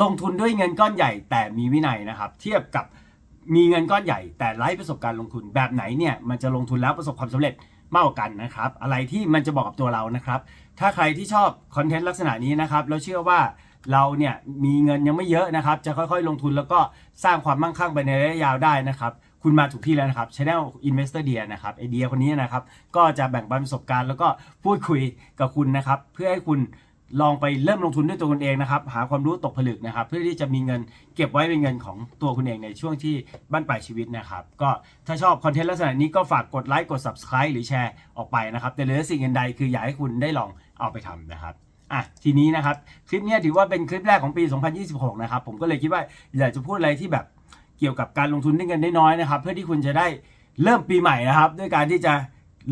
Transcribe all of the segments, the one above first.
ลงทุนด้วยเงินก้อนใหญ่แต่มีวินัยนะครับ เทียบกับมีเงินก้อนใหญ่ แต่ไร้ประสบการณ์ลงทุนแบบไหนเนี่ยมันจะลงทุนแล้วประสบความสำเร็จมากกว่ากันนะครับ อะไรที่มันจะบอกกับตัวเรานะครับ ถ้าใครที่ชอบคอนเทนต์ลักษณะนี้นะครับแล้วเชื่อว่าเราเนี่ยมีเงินยังไม่เยอะนะครับ จะค่อยๆ ลงทุนแล้วก็สร้างความมั่งคั่งไปในระยะยาวได้นะครับคุณมาถูกที่แล้วนะครับ Channel Investor Dia นะครับไอเดียคนนี้นะครับ ก็จะแบ่งปันประสบการณ์แล้วก็พูดคุยกับคุณนะครับ เพื่อให้คุณ ลองไปเริ่มลงทุนด้วยตัวคุณเองนะครับ หาความรู้ตกผลึกนะครับ เพื่อที่จะมีเงินเก็บไว้เป็นเงินของตัวคุณเองในช่วงที่บั้นปลายชีวิตนะครับ ก็ถ้าชอบคอนเทนต์ลักษณะนี้ก็ฝากกดไลค์กด Subscribe หรือแชร์ออกไปนะครับ แต่เหลือสิ่งอื่นใดคืออยากให้คุณได้ลองเอาไปทำนะครับอะทีนี้นะครับ คลิปนี้ถือว่าเป็นคลิปแรกของปี 2026 นะครับ ผมก็เลยคิดว่าอยากจะพูดอะไรที่แบบเกี่ยวกับการลงทุนด้วยเงินได้น้อยนะครับ เพื่อที่คุณจะได้เริ่มปีใหม่นะครับ ด้วยการที่จะ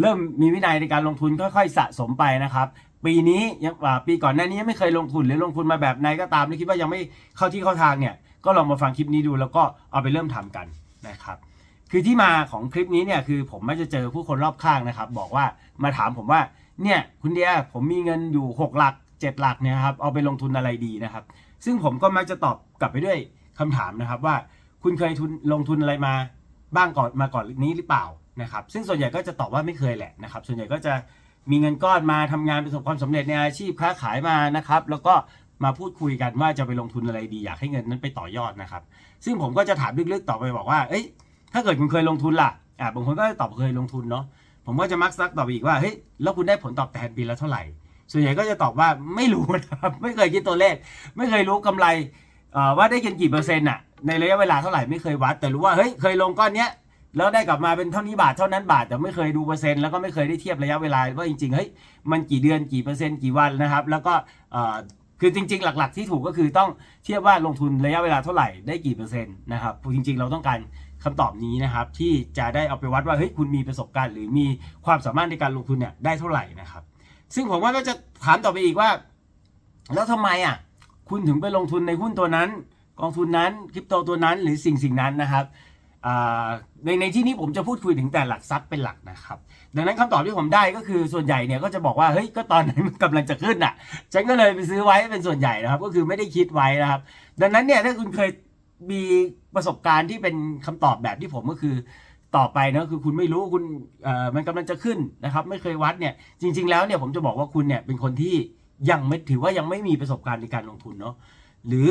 เริ่มมีวินัยในการลงทุนค่อย ๆ สะสมไปนะครับ ปีนี้ยังอ่าปีก่อนหน้านี้ยังไม่เคยลงทุนหรือลงทุนมาแบบไหนก็ตามหรือคิดว่ายังไม่เข้าที่เข้าทางเนี่ยก็ลองมาฟังคลิปนี้ดูแล้วก็เอาไปเริ่มทำกันนะครับ คือที่มาของคลิปนี้เนี่ยคือผมไม่จะเจอผู้คนรอบข้างนะครับ บอกว่ามาถามผมว่าเนี่ยคุณเดียผมมีเงินอยู่ 6 หลัก 7 หลักเนี่ยครับเอาไปลงทุนอะไรดีนะครับ ซึ่งผมก็มักจะตอบกลับไปด้วยคำถามนะครับว่าคุณเคยทุนลงทุนอะไรมาบ้างก่อนมาก่อนนี้หรือเปล่านะครับ ซึ่งส่วนใหญ่ก็จะตอบว่าไม่เคยแหละนะครับ ส่วนใหญ่ก็จะ มีเงินก้อนมาทำงานประสบความสำเร็จในอาชีพค้าขายมานะครับ แล้วก็มาพูดคุยกันว่าจะไปลงทุนอะไรดีอยากให้เงินนั้นไปต่อยอดนะครับ ซึ่งผมก็จะถามลึกๆต่อไปบอกว่าเอ้ยถ้าเกิดคุณเคยลงทุนล่ะอ่าบางคนก็จะตอบเคยลงทุนเนาะผมก็จะมักซักตอบอีกว่าเฮ้ยแล้วคุณได้ผลตอบแทนปีละเท่าไหร่ ส่วนใหญ่ก็จะตอบว่าไม่รู้นะครับไม่เคยคิดตัวเลข ไม่เคยรู้กำไรอ่อว่าได้เงินกี่เปอร์เซ็นต์อะในระยะเวลาเท่าไหร่ไม่เคยวัด แต่รู้ว่าเฮ้ยเคยลงก้อนเนี้ย แล้วได้กลับมาเป็นเท่านี้บาทเท่านั้นบาทแต่ไม่เคยดูเปอร์เซ็นต์แล้วก็ไม่เคยได้เทียบระยะเวลาว่าจริงๆเฮ้ยมันกี่เดือนกี่เปอร์เซ็นต์กี่วันนะครับ แล้วก็คือจริง ๆ หลัก ๆ ที่ถูกก็คือต้องเทียบว่าลงทุนระยะเวลาเท่าไหร่ได้กี่เปอร์เซ็นต์นะครับจริง ๆ เราต้องการคำตอบนี้นะครับ ที่จะได้เอาไปวัดว่าเฮ้ยคุณมีประสบการณ์หรือมีความสามารถในการลงทุนเนี่ยได้เท่าไหร่นะครับ ซึ่งผมว่าก็จะถามต่อไปอีกว่า แล้วทำไมอะคุณถึงไปลงทุนในหุ้นตัวนั้น กองทุนนั้นคริปโตตัวนั้นหรือสิ่งสิ่งนั้นนะครับ ในในที่นี้ผมจะพูดคุยถึงแต่หลักทรัพย์เป็นหลักนะครับ ดังนั้นคำตอบที่ผมได้ก็คือส่วนใหญ่เนี่ยก็จะบอกว่าเฮ้ยก็ตอนนั้นมันกำลังจะขึ้นอะฉันก็เลยไปซื้อไว้เป็นส่วนใหญ่นะครับ ก็คือไม่ได้คิดไว้นะครับ ดังนั้นเนี่ยถ้าคุณเคยมีประสบการณ์ที่เป็นคำตอบแบบที่ผมก็คือต่อไปเนะคือคุณไม่รู้คุณเอ่อมันกำลังจะขึ้นนะครับ ไม่เคยวัดเนี่ยจริง ๆแล้วเนี่ยผมจะบอกว่าคุณเนี่ยเป็นคนที่ยังไม่ถือว่ายังไม่มีประสบการณ์ในการลงทุนเนาะหรือ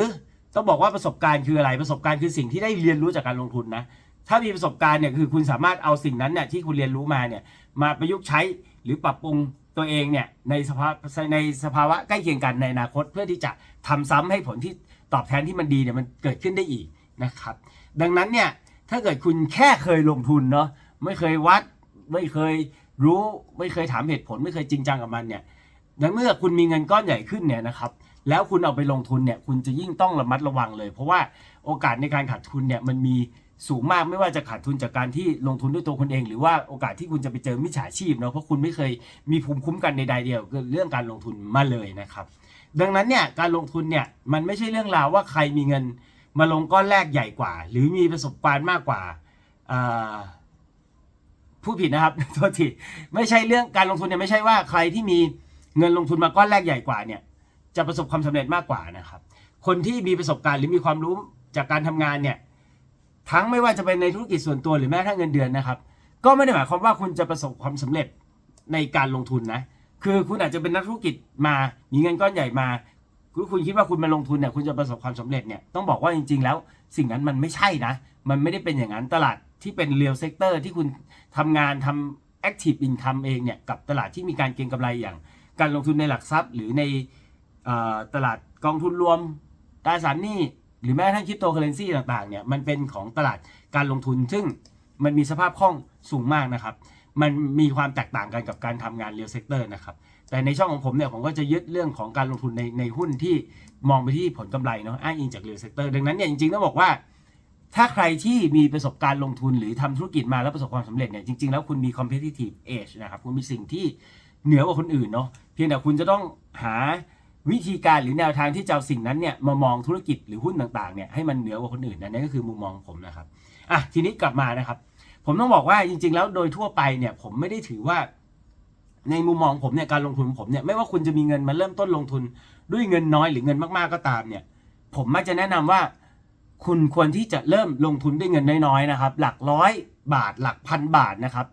ต้องบอกว่าประสบการณ์คืออะไรประสบการณ์คือสิ่งที่ได้เรียนรู้จากการลงทุนนะถ้ามีประสบการณ์เนี่ยคือคุณสามารถเอาสิ่งนั้นเนี่ยที่คุณเรียนรู้มาเนี่ยมาประยุกต์ใช้หรือปรับปรุงตัวเองเนี่ยในสภาพในสภาวะใกล้เคียงกันในอนาคต เพื่อที่จะทำซ้ำให้ผลที่ตอบแทนที่มันดีเนี่ยมันเกิดขึ้นได้อีกนะครับ ดังนั้นเนี่ยถ้าเกิดคุณแค่เคยลงทุนเนาะไม่เคยวัดไม่เคยรู้ไม่เคยถามเหตุผลไม่เคยจริงจังกับมันเนี่ยดังเมื่อคุณมีเงินก้อนใหญ่ขึ้นเนี่ยนะครับ แล้วคุณเอาไปลงทุนเนี่ยคุณจะยิ่งต้องระมัดระวังเลย เพราะว่าโอกาสในการขาดทุนเนี่ยมันมีสูงมากไม่ว่าจะขาดทุนจากการที่ลงทุนด้วยตัวคุณเอง หรือว่าโอกาสที่คุณจะไปเจอมิจฉาชีพเนาะเพราะคุณไม่เคยมีภูมิคุ้มกันใดๆเดียวกับเรื่องการลงทุนมาเลยนะครับ ดังนั้นเนี่ยการลงทุนเนี่ยมันไม่ใช่เรื่องราวว่าใครมีเงินมาลงก้อนแรกใหญ่กว่า หรือมีประสบการณ์มากกว่าผู้ผิดนะครับโทษทีไม่ใช่เรื่องการลงทุนเนี่ยไม่ใช่ว่าใครที่มีเงินลงทุนมาก้อนแรกใหญ่กว่าเนี่ย จะประสบความสำเร็จมากกว่านะครับ คนที่มีประสบการณ์หรือมีความรู้จากการทำงานเนี่ยทั้งไม่ว่าจะเป็นในธุรกิจส่วนตัวหรือแม้กระทั่งเงินเดือนนะครับ ก็ไม่ได้หมายความว่าคุณจะประสบความสำเร็จในการลงทุนนะ คือคุณอาจจะเป็นนักธุรกิจมามีเงินก้อนใหญ่มาคือคุณคิดว่าคุณมาลงทุนเนี่ยคุณจะประสบความสำเร็จเนี่ยต้องบอกว่าจริง ๆ แล้วสิ่งนั้นมันไม่ใช่นะ มันไม่ได้เป็นอย่างนั้นตลาดที่เป็นเรียลเซกเตอร์ที่คุณทำงานทำ active income เองเนี่ยกับตลาดที่มีการเก็งกำไรอย่าง การลงทุนในหลักทรัพย์ หรือใน ตลาดกองทุนรวมตราสารหนี้หรือแม้กระทั่งคริปโตเคอเรนซีต่างๆเนี่ยมันเป็นของตลาดการลงทุน ซึ่งมันมีสภาพคล่องสูงมากนะครับ มันมีความแตกต่างกันกับการทำงานเรียลเซกเตอร์นะครับ แต่ในช่องของผมเนี่ยผมก็จะยึดเรื่องของการลงทุนในในหุ้นที่มองไปที่ผลกำไรเนาะอ้างอิงจากเรียลเซกเตอร์ดังนั้นเนี่ยจริงๆต้องบอกว่า ถ้าใครที่มีประสบการณ์ลงทุนหรือทำธุรกิจมาแล้วประสบความสำเร็จเนี่ยจริงๆแล้วคุณมี competitive edge นะครับคุณมีสิ่งที่เหนือกว่าคนอื่นเนาะเพียงแต่คุณจะต้องหา วิธีการหรือแนวทางที่จะเอาสิ่งนั้นเนี่ยมามองธุรกิจหรือหุ้นต่างๆเนี่ยให้มันเหนือกว่าคนอื่นนะนั่นก็คือมุมมองผมนะครับอะทีนี้กลับมานะครับ ผมต้องบอกว่าจริง ๆ แล้วโดยทั่วไปเนี่ยผมไม่ได้ถือว่า ในมุมมองผมเนี่ยการลงทุนของผมเนี่ยไม่ว่าคุณจะมีเงินมาเริ่มต้นลงทุนด้วยเงินน้อยหรือเงินมากๆก็ตามเนี่ย ผมมักจะแนะนำว่า คุณควรที่จะเริ่มลงทุนด้วยเงินน้อยๆนะครับ หลักร้อยบาทหลักพันบาทนะครับ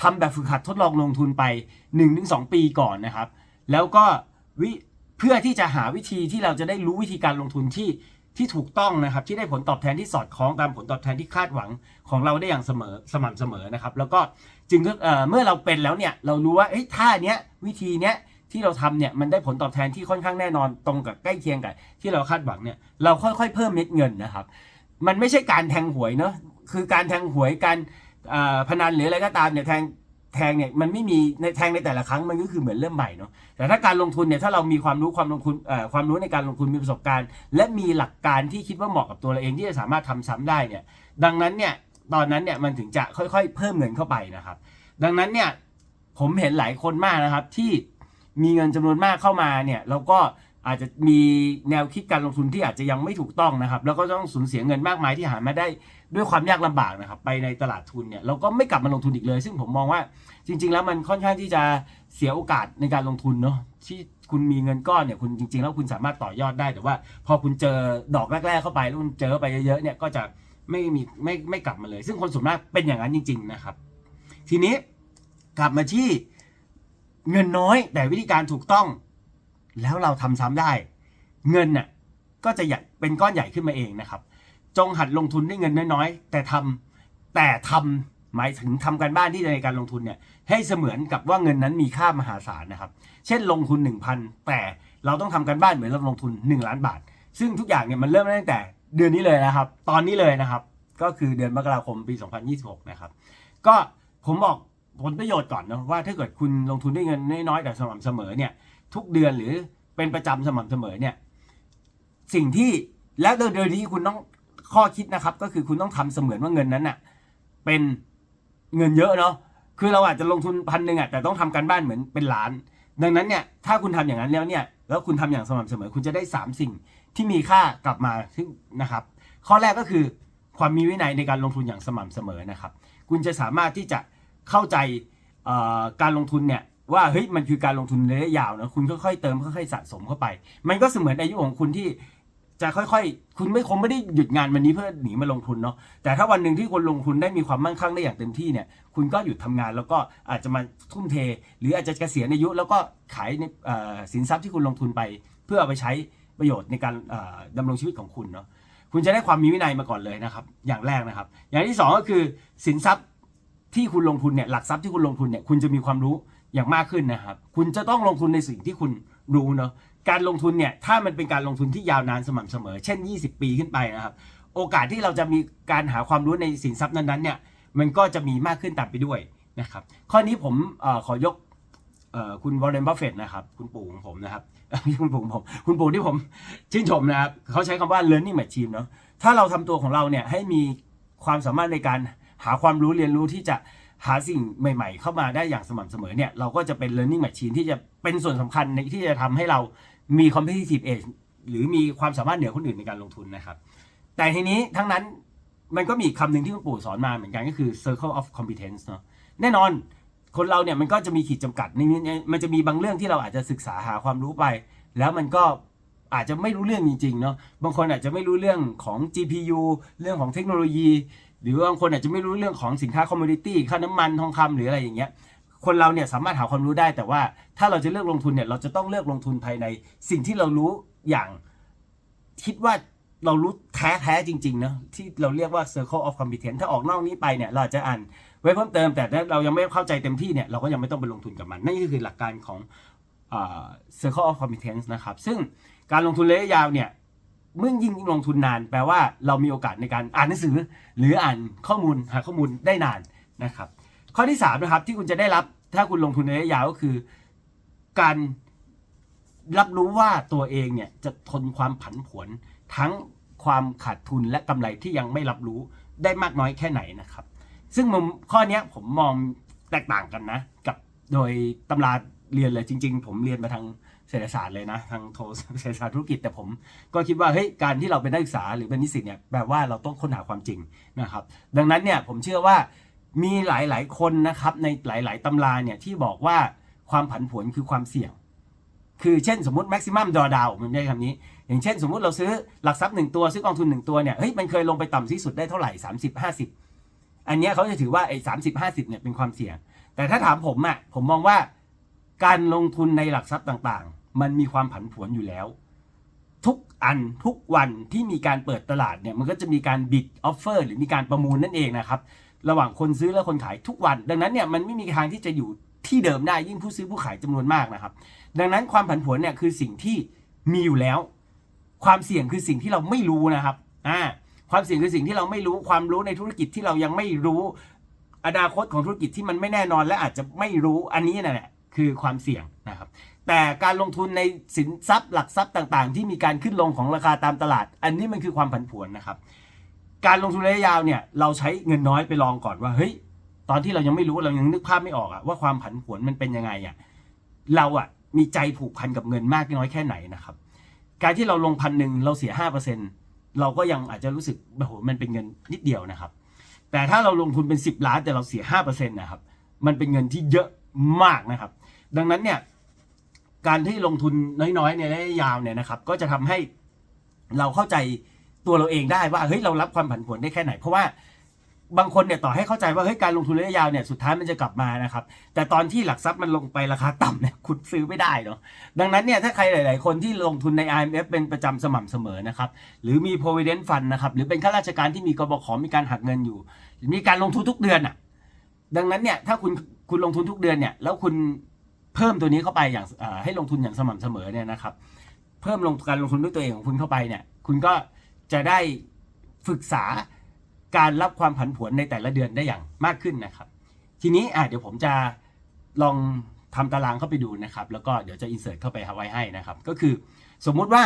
ทำแบบฝึกหัดทดลองลงทุนไป 1-2 ปีก่อนนะครับ แล้วก็วิ เพื่อที่จะหาวิธีที่เราจะได้รู้วิธีการลงทุนที่ที่ถูกต้องนะครับ ที่ได้ผลตอบแทนที่สอดคล้องตามผลตอบแทนที่คาดหวังของเราได้อย่างเสมอสม่ำเสมอนะครับ แล้วก็จึงก็เอ่อเมื่อเราเป็นแล้วเนี่ยเรารู้ว่าเอ้ยท่าเนี้ยวิธีเนี้ยที่เราทำเนี่ยมันได้ผลตอบแทนที่ค่อนข้างแน่นอนตรงกับใกล้เคียงกับที่เราคาดหวังเนี่ยเราค่อยๆ เพิ่มเม็ดเงินนะครับ มันไม่ใช่การแทงหวยเนอะคือการแทงหวยการอ่อพนันหรืออะไรก็ตามเนี่ยแทง แทงเนี่ยมันไม่มีในแทงในแต่ละครั้งมันก็คือเหมือนเริ่มใหม่เนาะแต่ถ้าการลงทุนเนี่ยถ้าเรามีความรู้ความลงทุนเอ่อความรู้ในการลงทุนมีประสบการณ์ และมีหลักการที่คิดว่าเหมาะกับตัวเราเองที่จะสามารถทำซ้ำได้เนี่ยดังนั้นเนี่ยตอนนั้นเนี่ยมันถึงจะค่อยๆ เพิ่มเงินเข้าไปนะครับ ดังนั้นเนี่ยผมเห็นหลายคนมากนะครับที่มีเงินจำนวนมากเข้ามาเนี่ยแล้วก็ อาจจะมีแนวคิดการลงทุนที่อาจจะยังไม่ถูกต้องนะครับ แล้วก็ต้องสูญเสียเงินมากมายที่หามาได้ด้วยความยากลำบากนะครับ ไปในตลาดทุนเนี่ยเราก็ไม่กลับมาลงทุนอีกเลย ซึ่งผมมองว่าจริง ๆ แล้วมันค่อนข้างที่จะเสียโอกาสในการลงทุนเนาะที่คุณมีเงินก้อนเนี่ยคุณจริง ๆ แล้วคุณสามารถต่อยอดได้แต่ว่า พอคุณเจอดอกแรก ๆ เข้าไปแล้วคุณเจอไปเยอะๆเนี่ยก็จะไม่มีไม่ไม่กลับมาเลย ซึ่งคนส่วนมากเป็นอย่างนั้นจริง ๆ นะครับ ทีนี้กลับมาที่เงินน้อยแต่วิธีการถูกต้อง แล้วเราทำซ้ำได้ เงินน่ะก็จะใหญ่เป็นก้อนใหญ่ขึ้นมาเองนะครับ จงหัดลงทุนด้วยเงินน้อยๆ แต่ทำแต่ทำหมายถึงทำการบ้านที่ในการลงทุนเนี่ยให้เสมือนกับว่าเงินนั้นมีค่ามหาศาลนะครับ เช่นลงทุน 1,000 แต่เราต้องทำการบ้านเหมือนเราลงทุน 1 ล้านบาท ซึ่งทุกอย่างเนี่ยมันเริ่มตั้งแต่เดือนนี้เลยนะครับ ตอนนี้เลยนะครับ ก็คือเดือนมกราคมปี 2026 นะครับ ก็ผมบอกผลประโยชน์ก่อนนะว่าถ้าเกิดคุณลงทุนด้วยเงินน้อยๆแต่สม่ำเสมอเนี่ย ทุกเดือนหรือเป็นประจำสม่ำเสมอเนี่ยสิ่งที่และโดยโดยที่คุณต้องข้อคิดนะครับ ก็คือคุณต้องทำเสมือนว่าเงินนั้นน่ะเป็นเงินเยอะเนาะคือเราอาจจะลงทุนพันหนึ่งอะแต่ต้องทำการบ้านเหมือนเป็นล้าน ดังนั้นเนี่ยถ้าคุณทำอย่างนั้นแล้วเนี่ยแล้วคุณทำอย่างสม่ำเสมอ คุณจะได้ 3 สิ่งที่มีค่ากลับมาซึ่งนะครับ ข้อแรกก็คือความมีวินัยในการลงทุนอย่างสม่ำเสมอนะครับ คุณจะสามารถที่จะเข้าใจการลงทุนเนี่ย ว่าเฮ้ยมันคือการลงทุนระยะยาวนะคุณค่อยๆเติมค่อยๆสะสมเข้าไป มันก็เสมือนอายุของคุณที่จะค่อยๆ คุณไม่คงไม่ได้หยุดงานวันนี้เพื่อหนีมาลงทุนเนาะแต่ถ้าวันหนึ่งที่คุณลงทุนได้มีความมั่งคั่งได้อย่างเต็มที่เนี่ย คุณก็หยุดทำงานแล้วก็อาจจะมาทุ่มเท หรืออาจจะเกษียณอายุ แล้วก็ขายในอ่อสินทรัพย์ที่คุณลงทุนไป เพื่อเอาไปใช้ประโยชน์ในการเอ่อดำรงชีวิตของคุณเนาะคุณจะได้ความมีวินัยมาก่อนเลยนะครับ อย่างแรกนะครับ อย่างที่สองก็คือสินทรัพย์ที่คุณลงทุนเนี่ยหลักทรัพย์ที่คุณลงทุนเนี่ยคุณจะมีความรู้ อย่างมากขึ้นนะครับ คุณจะต้องลงทุนในสิ่งที่คุณรู้เนาะการลงทุนเนี่ยถ้ามันเป็นการลงทุนที่ยาวนานสม่ำเสมอ เช่น 20 ปีขึ้นไปนะครับ โอกาสที่เราจะมีการหาความรู้ในสินทรัพย์นั้นๆเนี่ยมันก็จะมีมากขึ้นตามไปด้วยนะครับ ข้อนี้ผมอขอยกอคุณวอร์เรนบัฟเฟตนะครับคุณปู่ของผมนะครับคุณปู่ของผมคุณปู่ที่ผมชื่นชมนะครับเขาใช้คำว่า learning machine เนาะถ้าเราทำตัวของเราเนี่ยให้มีความสามารถในการหาความรู้เรียนรู้ที่จะ หาสิ่งใหม่ ๆ เข้ามาได้อย่างสม่ำเสมอเนี่ยเราก็จะเป็น learning machine ที่จะเป็นส่วนสำคัญในที่จะทำให้เรามี competitive edge หรือมีความสามารถเหนือคนอื่นในการลงทุนนะครับ แต่ทีนี้ทั้งนั้นมันก็มีคำหนึ่งที่คุณปู่สอนมาเหมือนกันก็คือ circle of competence เนาะแน่นอนคนเราเนี่ยมันก็จะมีขีดจำกัดในในมันจะมีบางเรื่องที่เราอาจจะศึกษาหาความรู้ไป แล้วมันก็อาจจะไม่รู้เรื่องจริงๆเนาะบางคนอาจจะไม่รู้เรื่องของ GPU เรื่องของเทคโนโลยี หรือบางคนอาจจะไม่รู้เรื่องของสินค้าคอมมูนิตี้ค่าน้ำมันทองคำหรืออะไรอย่างเงี้ยคนเราเนี่ยสามารถหาความรู้ได้ แต่ว่าถ้าเราจะเลือกลงทุนเนี่ยเราจะต้องเลือกลงทุนภายในสิ่งที่เรารู้อย่างคิดว่าเรารู้แท้แท้ๆจริงๆเนอะที่เราเรียกว่า circle of competence ถ้าออกนอกนี้ไปเนี่ยเราจะอ่านไว้เพิ่มเติม แต่ถ้าเรายังไม่เข้าใจเต็มที่เนี่ยเราก็ยังไม่ต้องไปลงทุนกับมัน นั่นก็คือหลักการของอ่า circle of competence นะครับ ซึ่งการลงทุนระยะยาวเนี่ย เมื่อยิ่งลงทุนนาน แปลว่าเรามีโอกาสในการอ่านหนังสือ หรืออ่านข้อมูลหาข้อมูลได้นานนะครับ ข้อที่3นะครับที่คุณจะได้รับถ้าคุณลงทุนในระยะยาวก็คือ การรับรู้ว่าตัวเองเนี่ยจะทนความผันผวนทั้งความขาดทุนและกำไรที่ยังไม่รับรู้ได้มากน้อยแค่ไหนนะครับ ซึ่งมุมข้อนี้ผมมองแตกต่างกันนะ กับโดยตำราเรียนเลยจริง ๆ ผมเรียนมาทาง เศรษฐศาสตร์เลยนะทางโทเศรษฐศาสตร์ธุรกิจแต่ผมก็คิดว่าเฮ้ยการที่เราเป็นนักศึกษาหรือเป็นนิสิตเนี่ยแปลว่าเราต้องค้นหาความจริงนะครับ ดังนั้นเนี่ยผมเชื่อว่ามีหลาย ๆ คนนะครับในหลาย ๆตำราเนี่ยที่บอกว่าความผันผวนคือความเสี่ยง คือเช่นสมมติ maximum drawdown มันไม่ใช่คำนี้ อย่างเช่นสมมุติเราซื้อหลักทรัพย์หนึ่งตัวซื้อกองทุนหนึ่งตัวเนี่ยเฮ้ยมันเคยลงไปต่ำที่สุดได้เท่าไหร่30 50 อันนี้เขาจะถือว่าไอ้สามสิบห้าสิบเนี่ยเป็นความเสี่ยง แต่ถ้าถามผมอะ่ะผมมองว่า การลงทุนในหลักทรัพย์ต่างๆ มันมีความผันผวนอยู่แล้ว ทุกอันทุกวันที่มีการเปิดตลาดเนี่ยมันก็จะมีการบิดออฟเฟอร์หรือมีการประมูลนั่นเองนะครับ ระหว่างคนซื้อและคนขายทุกวัน ดังนั้นเนี่ยมันไม่มีทางที่จะอยู่ที่เดิมได้ยิ่งผู้ซื้อผู้ขายจำนวนมากนะครับ ดังนั้นความผันผวนเนี่ยคือสิ่งที่มีอยู่แล้ว ความเสี่ยงคือสิ่งที่เราไม่รู้นะครับอ่าความเสี่ยงคือสิ่งที่เราไม่รู้ความรู้ในธุรกิจที่เรายังไม่รู้อนาคตของธุรกิจที่มันไม่แน่นอนและอาจจะไม่รู้อันนี้นั่นแหละ คือความเสี่ยงนะครับ แต่การลงทุนในสินทรัพย์หลักทรัพย์ต่างๆ ที่มีการขึ้นลงของราคาตามตลาด อันนี้มันคือความผันผวนนะครับ การลงทุนระยะยาวเนี่ยเราใช้เงินน้อยไปลองก่อนว่าเฮ้ยตอนที่เรายังไม่รู้เรายังนึกภาพไม่ออกอะว่าความผันผวนมันเป็นยังไงอะเราอะมีใจผูกพันกับเงินมากน้อยแค่ไหนนะครับ การที่เราลงพันหนึ่งเราเสียห้าเปอร์เซ็นเราก็ยังอาจจะรู้สึกโอ้โหมันเป็นเงินนิดเดียวนะครับ แต่ถ้าเราลงทุนเป็น10ล้านแต่เราเสีย5%นะครับ มันเป็นเงินที่เยอะมากนะครับ ดังนั้นเนี่ยการที่ลงทุนน้อยๆในระยะยาวเนี่ยนะครับ ก็จะทำให้เราเข้าใจตัวเราเองได้ว่าเฮ้ยเรารับความผันผวนได้แค่ไหน เพราะว่าบางคนเนี่ยต่อให้เข้าใจว่าเฮ้ยการลงทุนระยะยาวเนี่ยสุดท้ายมันจะกลับมานะครับ แต่ตอนที่หลักทรัพย์มันลงไปราคาต่ำเนี่ยคุณซื้อไม่ได้เนาะดังนั้นเนี่ยถ้าใครหลาย ๆ คนที่ลงทุนใน IMF เป็นประจำสม่ำเสมอนะครับหรือมี provident fund นะครับหรือเป็นข้าราชการที่มีกบขมีการหักเงินอยู่ มีการลงทุนทุกเดือนอะดังนั้นเนี่ยถ้าคุณคุณลงทุนทุกเดือนเนี่ยแล้วคุณ เพิ่มตัวนี้เข้าไปอย่างให้ลงทุนอย่างสม่ำเสมอเนี่ยนะครับ เพิ่มลงการลงทุนด้วยตัวเองของคุณเข้าไปเนี่ย คุณก็จะได้ฝึกษาการรับความผันผวนในแต่ละเดือนได้อย่างมากขึ้นนะครับ ทีนี้อะเดี๋ยวผมจะลองทำตารางเข้าไปดูนะครับ แล้วก็เดี๋ยวจะอินเสิร์ตเข้าไปไว้ให้นะครับ ก็คือสมมุติว่า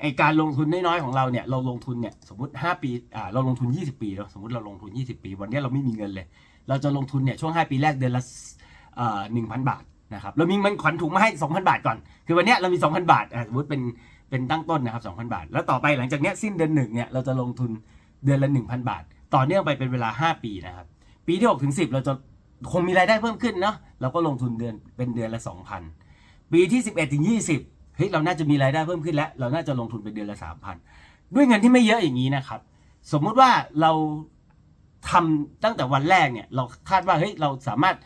ไอการลงทุนน้อยๆของเราเนี่ยเราลงทุนเนี่ยสมมติ 5 ปีอ่าเราลงทุน 20 ปีแล้วสมมติเราลงทุน 20 ปี วันนี้เราไม่มีเงินเลย เราจะลงทุนเนี่ยช่วง 5 ปีแรกเดือนละเอ่อ1,000บาท นะครับเรามีเงินขวัญถุงมาให้ 2,000 บาทก่อน คือวันเนี้ยเรามี 2,000 บาทสมมติเป็นเป็นตั้งต้นนะครับ2,000 บาท แล้วต่อไปหลังจากเนี้ยสิ้นเดือนหนึ่งเนี่ยเราจะลงทุนเดือนละ 1,000 บาท ต่อเนื่องไปเป็นเวลา 5 ปีนะครับ ปีที่6ถึง10 เราจะคงมีรายได้เพิ่มขึ้นเนาะเราก็ลงทุนเดือนเป็นเดือนละ 2,000 ปีที่ 11ถึง20เฮ้ยเราน่าจะมีรายได้เพิ่มขึ้นแล้ว เราน่าจะลงทุนเป็นเดือนละ 3,000 ด้วยเงินที่ไม่เยอะอย่างนี้นะครับ สมมุติว่าเราทำตั้งแต่วันแรกเนี่ยเราคาดว่าเฮ้ยเราสามารถ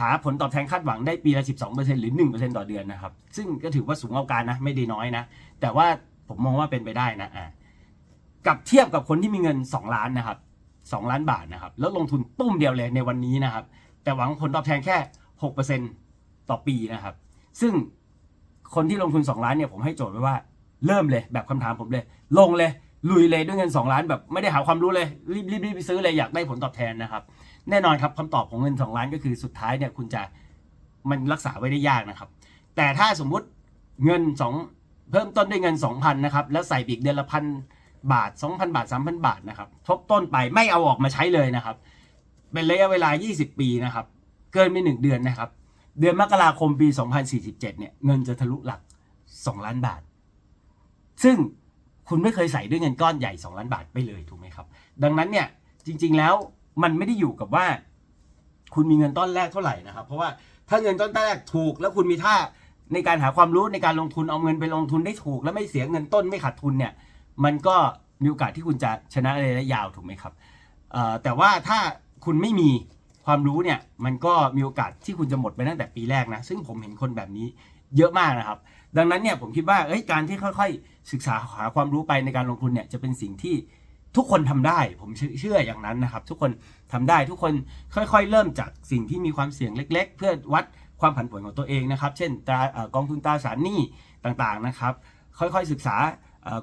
หาผลตอบแทนคาดหวังได้ปีละ 12%หรือ 1%ต่อเดือนนะครับ ซึ่งก็ถือว่าสูงเอาการนะ ไม่ได้น้อยนะ แต่ว่าผมมองว่าเป็นไปได้นะอ่ากับเทียบกับคนที่มีเงิน 2 ล้านนะครับ 2 ล้านบาทนะครับ แล้วลงทุนตุ้มเดียวเลยในวันนี้นะครับ แต่หวังผลตอบแทนแค่ 6%ต่อปีนะครับ ซึ่งคนที่ลงทุน 2 ล้านเนี่ยผมให้โจทย์ไว้ว่าเริ่มเลยแบบคำถามผมเลย ลงเลยลุยเลยด้วยเงิน 2 ล้านแบบไม่ได้หาความรู้เลยรีบรีบรีบไปซื้อเลยอยากได้ผลตอบแทนนะครับ แน่นอนครับคำตอบของเงิน 2 ล้านก็คือสุดท้ายเนี่ยคุณจะมันรักษาไว้ได้ยากนะครับ แต่ถ้าสมมุติเงิน 2 เพิ่มต้นด้วยเงิน 2,000นะครับแล้วใส่อีกเดือนละพันบาท 2,000 บาท 3,000 บาทนะครับทบต้นไปไม่เอาออกมาใช้เลยนะครับ เป็นระยะเวลา 20 ปีนะครับ เกินไป1เดือนนะครับ เดือนมกราคมปี 2047เนี่ยเงินจะทะลุหลัก 2 ล้านบาท ซึ่งคุณไม่เคยใส่ด้วยเงินก้อนใหญ่ 2 ล้านบาทไปเลยถูกไหมครับ ดังนั้นเนี่ยจริง ๆแล้ว มันไม่ได้อยู่กับว่า คุณมีเงินต้นแรกเท่าไหร่นะครับ เพราะว่าถ้าเงินต้นแรกถูกแล้วคุณมีท่าในการหาความรู้ในการลงทุนเอาเงินไปลงทุนได้ถูก แล้วไม่เสียเงินต้นไม่ขาดทุนเนี่ย มันก็มีโอกาสที่คุณจะชนะในระยะยาวถูกไหมครับแต่ว่าถ้าคุณไม่มีความรู้เนี่ย มันก็มีโอกาสที่คุณจะหมดไปตั้งแต่ปีแรกนะ ซึ่งผมเห็นคนแบบนี้เยอะมากนะครับ ดังนั้นเนี่ยผมคิดว่าเอ้ยการที่ค่อย ๆ ศึกษาหาความรู้ไปในการลงทุนเนี่ยจะเป็นสิ่งที่ ทุกคนทำได้ ผมเชื่ออย่างนั้นนะครับ ทุกคนทำได้ทุกคนค่อยๆ เริ่มจากสิ่งที่มีความเสี่ยงเล็ก ๆ เพื่อวัดความผันผวนของตัวเองนะครับ เช่นตรากองทุนตราสารหนี้ต่างๆนะครับ ค่อยๆศึกษา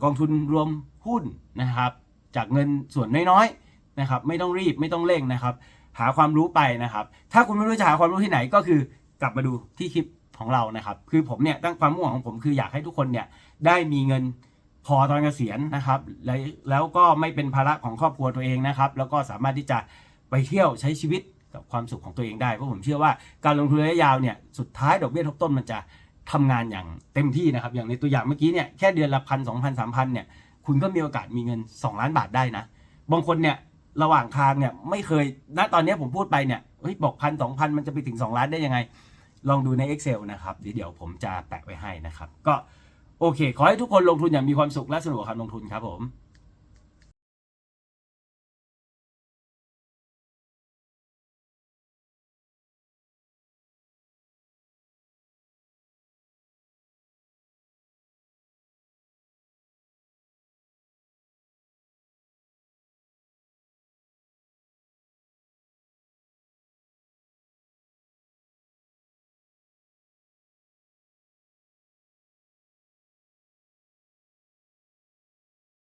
กองทุนรวมหุ้นนะครับ จากเงินส่วนน้อยๆนะครับ ไม่ต้องรีบไม่ต้องเร่งนะครับ หาความรู้ไปนะครับ ถ้าคุณไม่รู้จะหาความรู้ที่ไหนก็คือกลับมาดูที่คลิปของเรานะครับ คือผมเนี่ยตั้งความมุ่งของผมคืออยากให้ทุกคนเนี่ยได้มีเงิน พอตอนเกษียณนะครับ แล้วแล้วก็ไม่เป็นภาระของครอบครัวตัวเองนะครับ แล้วก็สามารถที่จะไปเที่ยวใช้ชีวิตกับความสุขของตัวเองได้เพราะผมเชื่อว่าการลงทุนระยะยาวเนี่ยสุดท้ายดอกเบี้ยทบต้นมันจะทำงานอย่างเต็มที่นะครับ อย่างในตัวอย่างเมื่อกี้เนี่ยแค่เดือนละพันสองพันสามพันเนี่ยคุณก็มีโอกาสมีเงิน 2 ล้านบาทได้นะ บางคนเนี่ยระหว่างทางเนี่ยไม่เคยณตอนนี้ผมพูดไปเนี่ยเฮ้ยบอกพันสองพันมันจะไปถึง 2 ล้านได้ยังไง ลองดูใน Excel นะครับเดี๋ยวผมจะแปะไว้ให้นะครับ ก็ โอเค ขอให้ทุกคนลงทุนอย่างมีความสุขและสนุกกับการลงทุนครับผม